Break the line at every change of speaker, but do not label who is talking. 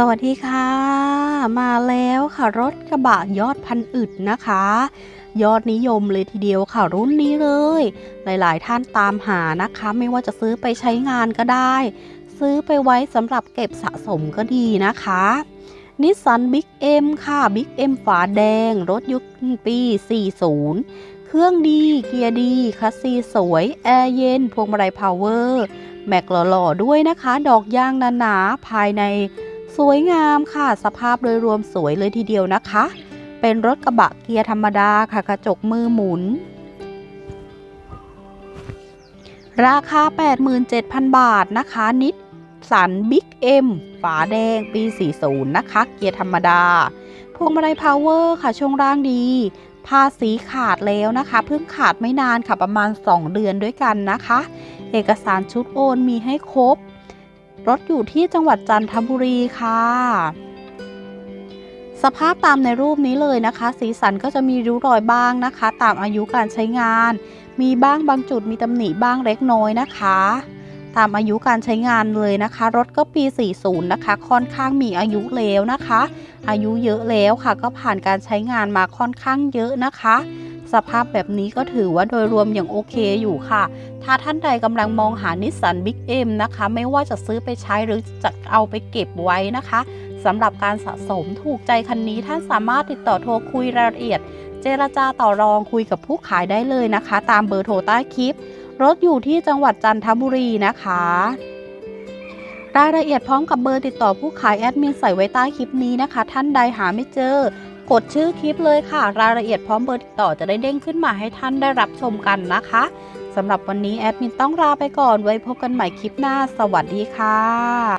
สวัสดีค่ะ มาแล้วค่ะรถกระบะยอดพันอึดนะคะ ยอดนิยมเลยทีเดียวค่ะรุ่นนี้เลย หลายๆ ท่านตามหานะคะ ไม่ว่าจะซื้อไปใช้งานก็ได้ ซื้อไปไว้สำหรับเก็บสะสมก็ดีนะคะนิสสันบิ๊กเอ็มค่ะบิ๊กเอ็มฝาแดง รถยุคปี 40 เครื่องดี เกียร์ดีคัสซีสวย แอร์เย็น พวงมาลัยพาวเวอร์ แม็กหล่อๆด้วยนะคะ ดอกยางหนาๆภายใน สวยงามค่ะ สภาพโดยรวมสวยเลยทีเดียวนะคะ เป็นรถกระบะเกียร์ธรรมดาค่ะ กระจกมือหมุน ราคา 87,000 บาทนะคะ นิดสันบิ๊กเอ็มฝาแดงปี 40 นะคะ เกียร์ธรรมดา พวงมาลัยพาวเวอร์ค่ะ ช่วงล่างดีภาษีขาดแล้วนะคะ เพิ่งขาดไม่นานค่ะประมาณ 2 เดือนด้วยกันนะคะ เอกสารชุดโอนมีให้ครบ รถอยู่ที่จังหวัดจันทบุรีค่ะ สภาพตามในรูปนี้เลยนะคะ สีสันก็จะมีริ้วรอยบ้างนะคะ ตามอายุการใช้งาน มีบ้างบางจุดมีตำหนิบ้างเล็กน้อยนะคะ ตามอายุการใช้งานเลยนะคะ รถก็ปี 40 นะคะ ค่อนข้างมีอายุแล้วนะคะ อายุเยอะแล้วค่ะ ก็ผ่านการใช้งานมาค่อนข้างเยอะนะคะ สภาพแบบนี้ก็ถือว่าโดยรวมอย่างโอเคอยู่ค่ะ ถ้าท่านใดกำลังมองหานิสสันบิ๊กเอ็มนะคะ ไม่ว่าจะซื้อไปใช้หรือจะเอาไปเก็บไว้นะคะสำหรับการสะสมถูกใจคันนี้ท่านสามารถติดต่อโทรคุยรายละเอียด เจรจาต่อรองคุยกับผู้ขายได้เลยนะคะ ตามเบอร์โทรใต้คลิป รถอยู่ที่จังหวัดจันทบุรีนะคะรายละเอียดพร้อมกับเบอร์ติดต่อผู้ขายแอดมินใส่ไว้ใต้คลิปนี้นะคะ ท่านใดหาไม่เจอ กดชื่อคลิปเลยค่ะ รายละเอียดพร้อมเบอร์ติดต่อจะได้เด้งขึ้นมาให้ท่านได้รับชมกันนะคะสำหรับวันนี้แอดมินต้องลาไปก่อนไว้พบกันใหม่คลิปหน้า สวัสดีค่ะ